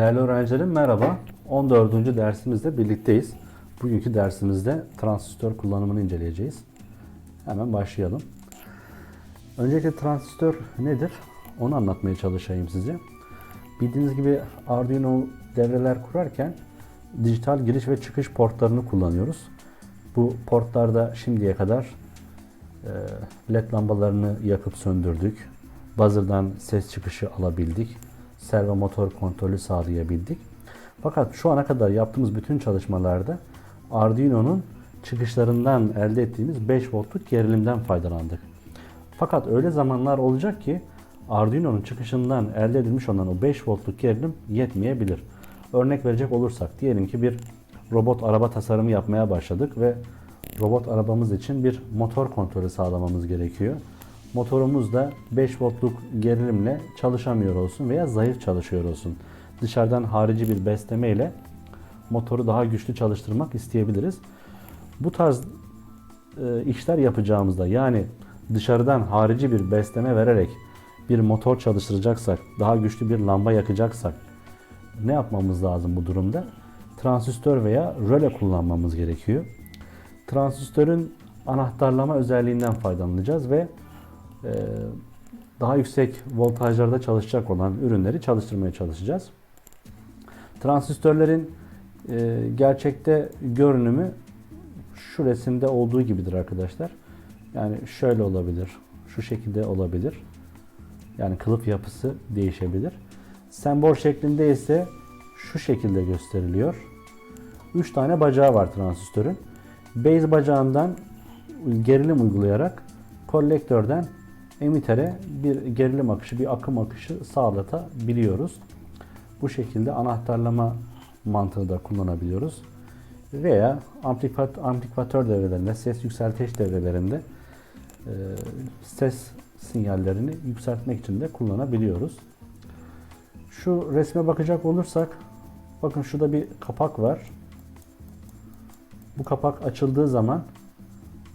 Değerli öğrencilerim merhaba. 14. dersimizde birlikteyiz. Bugünkü dersimizde transistör kullanımını inceleyeceğiz. Hemen başlayalım. Öncelikle transistör nedir? Onu anlatmaya çalışayım size. Bildiğiniz gibi Arduino devreler kurarken dijital giriş ve çıkış portlarını kullanıyoruz. Bu portlarda şimdiye kadar e, led lambalarını yakıp söndürdük. Buzzer'dan ses çıkışı alabildik. Servo motor kontrolü sağlayabildik. Fakat şu ana kadar yaptığımız bütün çalışmalarda Arduino'nun çıkışlarından elde ettiğimiz 5 voltluk gerilimden faydalandık. Fakat öyle zamanlar olacak ki Arduino'nun çıkışından elde edilmiş olan o 5 voltluk gerilim yetmeyebilir. Örnek verecek olursak diyelim ki bir robot araba tasarımı yapmaya başladık ve robot arabamız için bir motor kontrolü sağlamamız gerekiyor. Motorumuz da 5 voltluk gerilimle çalışamıyor olsun veya zayıf çalışıyor olsun. Dışarıdan harici bir besleme ile motoru daha güçlü çalıştırmak isteyebiliriz. Bu tarz e, işler yapacağımızda yani dışarıdan harici bir besleme vererek bir motor çalıştıracaksak, daha güçlü bir lamba yakacaksak ne yapmamız lazım bu durumda? Transistör veya röle kullanmamız gerekiyor. Transistörün anahtarlama özelliğinden faydalanacağız ve daha yüksek voltajlarda çalışacak olan ürünleri çalıştırmaya çalışacağız. Transistörlerin e, gerçekte görünümü şu resimde olduğu gibidir arkadaşlar. Yani şöyle olabilir, şu şekilde olabilir. Yani kılıf yapısı değişebilir. Sembol şeklinde ise şu şekilde gösteriliyor. 3 tane bacağı var transistörün. Base bacağından gerilim uygulayarak kolektörden emitere bir gerilim akışı, bir akım akışı sağlatabiliyoruz. Bu şekilde anahtarlama mantığı da kullanabiliyoruz. Veya amplifikatör devrelerinde, ses yükselteç devrelerinde e, ses sinyallerini yükseltmek için de kullanabiliyoruz. Şu resme bakacak olursak, bakın şurada bir kapak var. Bu kapak açıldığı zaman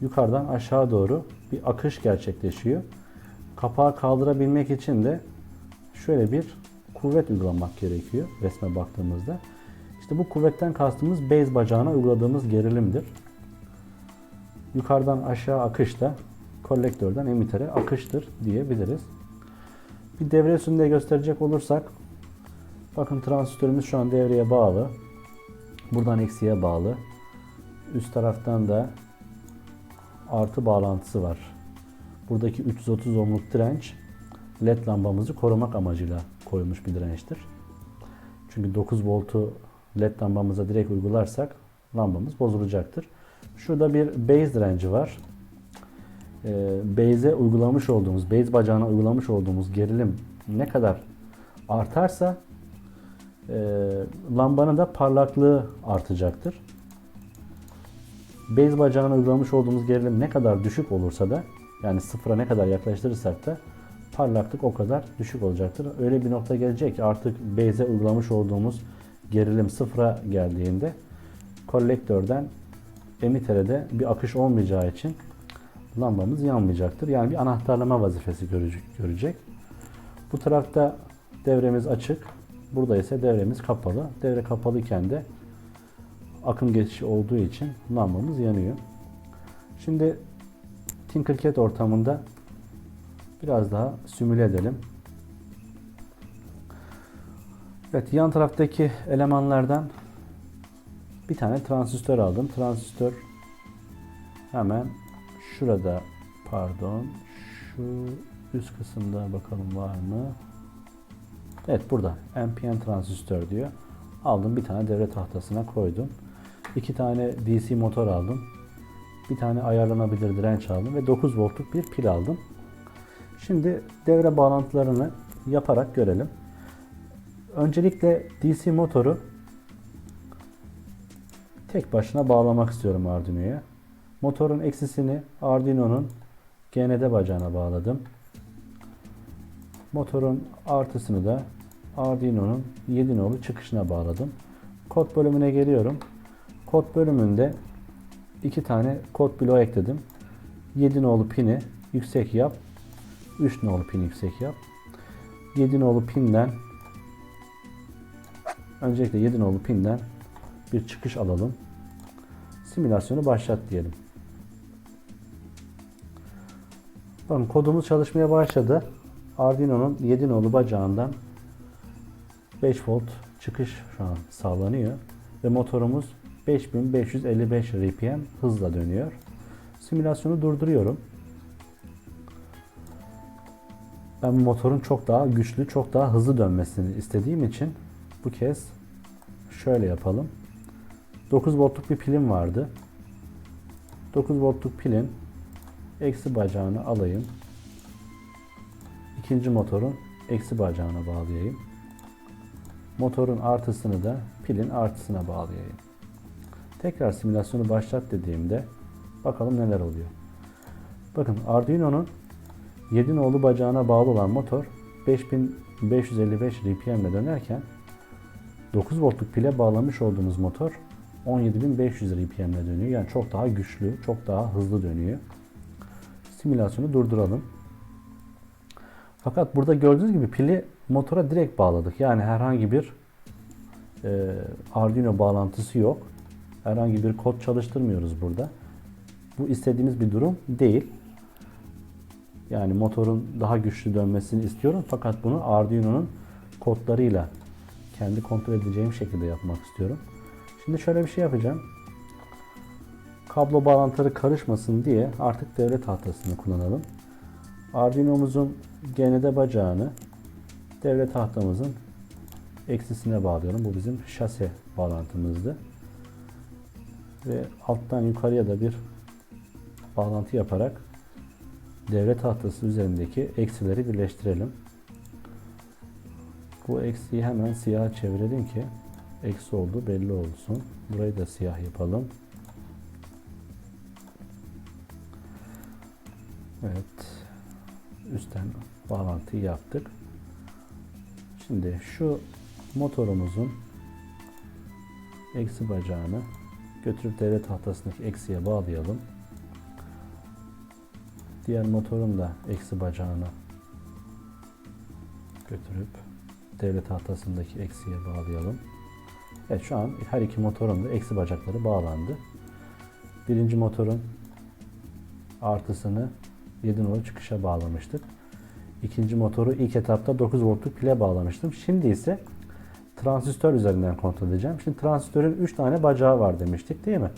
yukarıdan aşağı doğru bir akış gerçekleşiyor. Kapağı kaldırabilmek için de şöyle bir kuvvet uygulamak gerekiyor resme baktığımızda. İşte bu kuvvetten kastımız base bacağına uyguladığımız gerilimdir. Yukarıdan aşağı akış da kolektörden emitere akıştır diyebiliriz. Bir devre üstünde gösterecek olursak bakın transistörümüz şu an devreye bağlı. Buradan eksiye bağlı. Üst taraftan da artı bağlantısı var. Buradaki 330 ohmluk direnç led lambamızı korumak amacıyla koyulmuş bir dirençtir. Çünkü 9 voltu led lambamıza direkt uygularsak lambamız bozulacaktır. Şurada bir base direnci var. Ee, base'e uygulamış olduğumuz, base bacağına uygulamış olduğumuz gerilim ne kadar artarsa e, lambanın da parlaklığı artacaktır. Base bacağına uygulamış olduğumuz gerilim ne kadar düşük olursa da yani sıfıra ne kadar yaklaştırırsak da parlaklık o kadar düşük olacaktır. Öyle bir nokta gelecek ki artık base'e uygulamış olduğumuz gerilim sıfıra geldiğinde kolektörden emitere de bir akış olmayacağı için lambamız yanmayacaktır. Yani bir anahtarlama vazifesi görecek. Bu tarafta devremiz açık. Burada ise devremiz kapalı. Devre kapalı iken de akım geçişi olduğu için lambamız yanıyor. Şimdi Tinkercad ortamında biraz daha simüle edelim. Evet yan taraftaki elemanlardan bir tane transistör aldım. Transistör hemen şurada pardon şu üst kısımda bakalım var mı? Evet burada NPN transistör diyor. Aldım bir tane devre tahtasına koydum. İki tane DC motor aldım. Bir tane ayarlanabilir direnç aldım ve 9 voltluk bir pil aldım. Şimdi devre bağlantılarını yaparak görelim. Öncelikle DC motoru tek başına bağlamak istiyorum Arduino'ya. Motorun eksisini Arduino'nun GND bacağına bağladım. Motorun artısını da Arduino'nun 7 nolu çıkışına bağladım. Kod bölümüne geliyorum. Kod bölümünde iki tane kod bloğu ekledim. 7 nolu pini yüksek yap. 3 nolu pini yüksek yap. 7 nolu pinden Öncelikle 7 nolu pinden bir çıkış alalım. Simülasyonu başlat diyelim. Bakın kodumuz çalışmaya başladı. Arduino'nun 7 nolu bacağından 5 volt çıkış şu an sağlanıyor. Ve motorumuz 5555 RPM hızla dönüyor. Simülasyonu durduruyorum. Ben motorun çok daha güçlü, çok daha hızlı dönmesini istediğim için bu kez şöyle yapalım. 9 voltluk bir pilim vardı. 9 voltluk pilin eksi bacağını alayım. İkinci motorun eksi bacağına bağlayayım. Motorun artısını da pilin artısına bağlayayım. Tekrar simülasyonu başlat dediğimde bakalım neler oluyor. Bakın Arduino'nun 7 nolu bacağına bağlı olan motor 5555 RPM ile dönerken 9 voltluk pile bağlamış olduğumuz motor 17500 RPM ile dönüyor. Yani çok daha güçlü, çok daha hızlı dönüyor. Simülasyonu durduralım. Fakat burada gördüğünüz gibi pili motora direkt bağladık. Yani herhangi bir e, Arduino bağlantısı yok. Herhangi bir kod çalıştırmıyoruz burada. Bu istediğimiz bir durum değil. Yani motorun daha güçlü dönmesini istiyorum. Fakat bunu Arduino'nun kodlarıyla kendi kontrol edeceğim şekilde yapmak istiyorum. Şimdi şöyle bir şey yapacağım. Kablo bağlantıları karışmasın diye artık devre tahtasını kullanalım. Arduino'muzun GND bacağını devre tahtamızın eksisine bağlıyorum. Bu bizim şase bağlantımızdı. Ve alttan yukarıya da bir bağlantı yaparak devre tahtası üzerindeki eksileri birleştirelim. Bu eksiyi hemen siyah çevirelim ki eksi oldu belli olsun. Burayı da siyah yapalım. Evet. Üstten bağlantıyı yaptık. Şimdi şu motorumuzun eksi bacağını götürüp devre tahtasındaki eksiye bağlayalım. Diğer motorun da eksi bacağını götürüp devre tahtasındaki eksiye bağlayalım. Evet şu an her iki motorun da eksi bacakları bağlandı. Birinci motorun artısını 7 nolu çıkışa bağlamıştık. İkinci motoru ilk etapta 9 voltluk pile bağlamıştım. Şimdi ise transistör üzerinden kontrol edeceğim. Şimdi transistörün 3 tane bacağı var demiştik değil mi?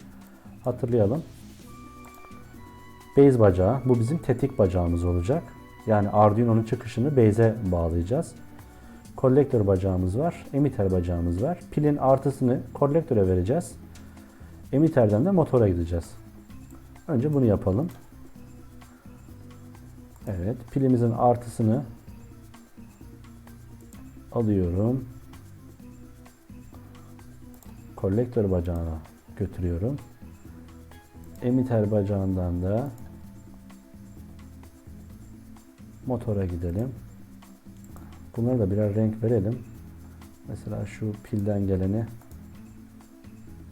Hatırlayalım. Base bacağı. Bu bizim tetik bacağımız olacak. Yani Arduino'nun çıkışını base'e bağlayacağız. Kolektör bacağımız var. Emitter bacağımız var. Pilin artısını kolektöre vereceğiz. Emitterden de motora gideceğiz. Önce bunu yapalım. Evet. Pilimizin artısını alıyorum. Kolektör bacağına götürüyorum. Emitter bacağından da motora gidelim. Bunlara da birer renk verelim. Mesela şu pilden geleni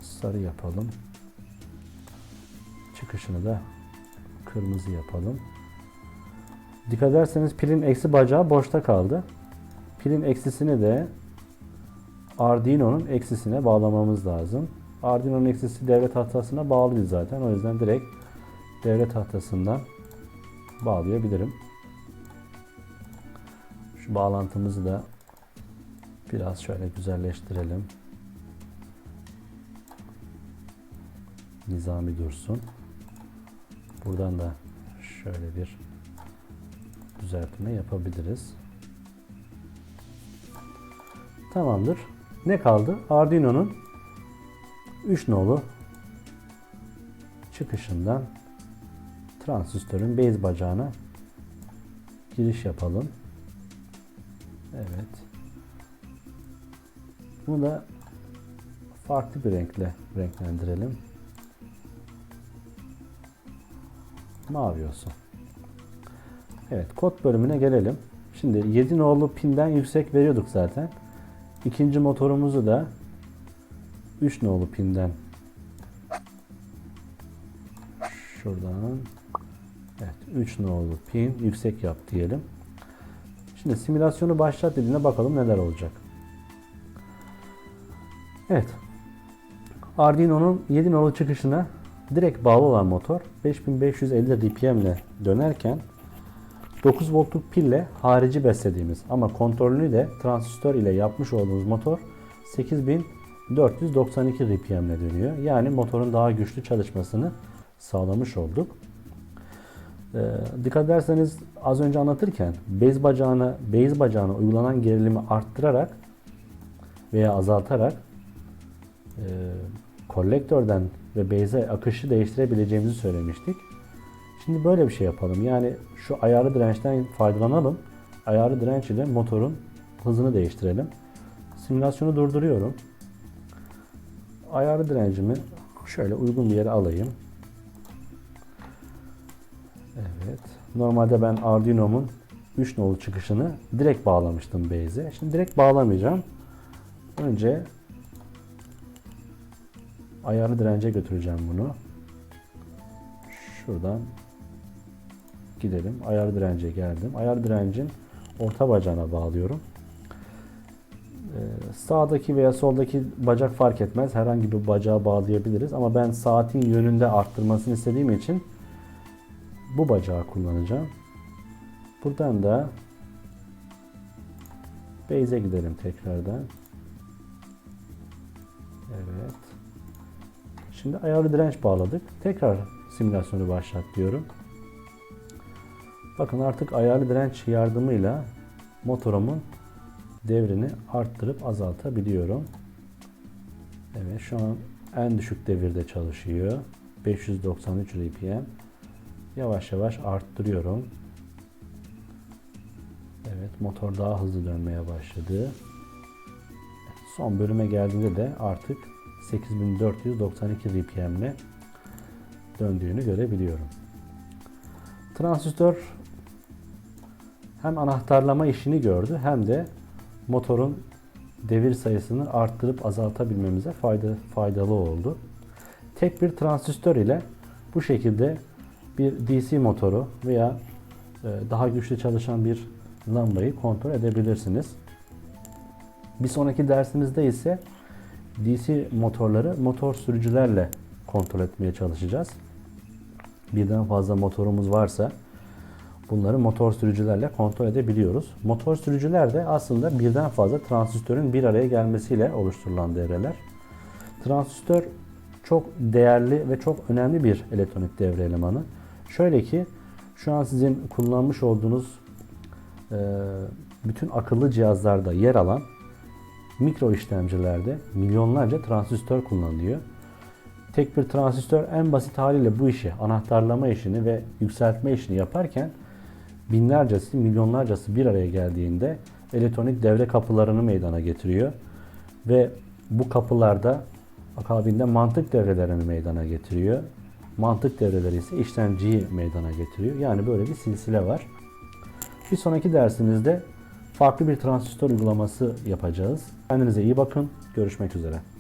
sarı yapalım. Çıkışını da kırmızı yapalım. Dikkat ederseniz pilin eksi bacağı boşta kaldı. Pilin eksisini de Arduino'nun eksisine bağlamamız lazım. Arduino'nun eksisi devre tahtasına bağlı zaten. O yüzden direkt devre tahtasından bağlayabilirim. Şu bağlantımızı da biraz şöyle güzelleştirelim. Nizami dursun. Buradan da şöyle bir düzeltme yapabiliriz. Tamamdır. Ne kaldı? Arduino'nun 3 nolu çıkışından transistörün base bacağına giriş yapalım. Evet. Bunu da farklı bir renkle renklendirelim. Mavi olsun. Evet, kod bölümüne gelelim. Şimdi 7 nolu pinden yüksek veriyorduk zaten. İkinci motorumuzu da 3 nolu pinden şuradan evet 3 nolu pin yüksek yap diyelim. Şimdi simülasyonu başlat dediğine bakalım neler olacak. Evet. Arduino'nun 7 nolu çıkışına direkt bağlı olan motor 5550 RPM ile dönerken 9 voltluk pille harici beslediğimiz ama kontrolünü de transistör ile yapmış olduğumuz motor 8492 RPM ile dönüyor. Yani motorun daha güçlü çalışmasını sağlamış olduk. Ee, dikkat ederseniz az önce anlatırken bez bacağına, base bacağına uygulanan gerilimi arttırarak veya azaltarak e, kolektörden ve base'e akışı değiştirebileceğimizi söylemiştik. Şimdi böyle bir şey yapalım. Yani şu ayarlı dirençten faydalanalım. Ayarlı direnç ile motorun hızını değiştirelim. Simülasyonu durduruyorum. Ayarlı direncimi şöyle uygun bir yere alayım. Evet. Normalde ben Arduino'mun 3 nolu çıkışını direkt bağlamıştım base'e. Şimdi direkt bağlamayacağım. Önce ayarlı dirence götüreceğim bunu. Şuradan gidelim. Ayarlı dirence geldim. Ayarlı direncin orta bacağına bağlıyorum. Ee, sağdaki veya soldaki bacak fark etmez. Herhangi bir bacağa bağlayabiliriz. Ama ben saatin yönünde arttırmasını istediğim için bu bacağı kullanacağım. Buradan da base'e gidelim tekrardan. Evet. Şimdi ayarlı direnç bağladık. Tekrar simülasyonu başlat diyorum. Bakın artık ayarlı direnç yardımıyla motorumun devrini arttırıp azaltabiliyorum. Evet şu an en düşük devirde çalışıyor. 593 RPM. Yavaş yavaş arttırıyorum. Evet motor daha hızlı dönmeye başladı. Son bölüme geldiğinde de artık 8492 RPM ile döndüğünü görebiliyorum. Transistör hem anahtarlama işini gördü hem de motorun devir sayısını arttırıp azaltabilmemize fayda, faydalı oldu. Tek bir transistör ile bu şekilde bir DC motoru veya e, daha güçlü çalışan bir lambayı kontrol edebilirsiniz. Bir sonraki dersimizde ise DC motorları motor sürücülerle kontrol etmeye çalışacağız. Birden fazla motorumuz varsa bunları motor sürücülerle kontrol edebiliyoruz. Motor sürücüler de aslında birden fazla transistörün bir araya gelmesiyle oluşturulan devreler. Transistör çok değerli ve çok önemli bir elektronik devre elemanı. Şöyle ki şu an sizin kullanmış olduğunuz e, bütün akıllı cihazlarda yer alan mikro işlemcilerde milyonlarca transistör kullanılıyor. Tek bir transistör en basit haliyle bu işi, anahtarlama işini ve yükseltme işini yaparken binlercesi, milyonlarcası bir araya geldiğinde elektronik devre kapılarını meydana getiriyor. Ve bu kapılarda akabinde mantık devrelerini meydana getiriyor. Mantık devreleri ise işlemciyi meydana getiriyor. Yani böyle bir silsile var. Bir sonraki dersimizde farklı bir transistör uygulaması yapacağız. Kendinize iyi bakın. Görüşmek üzere.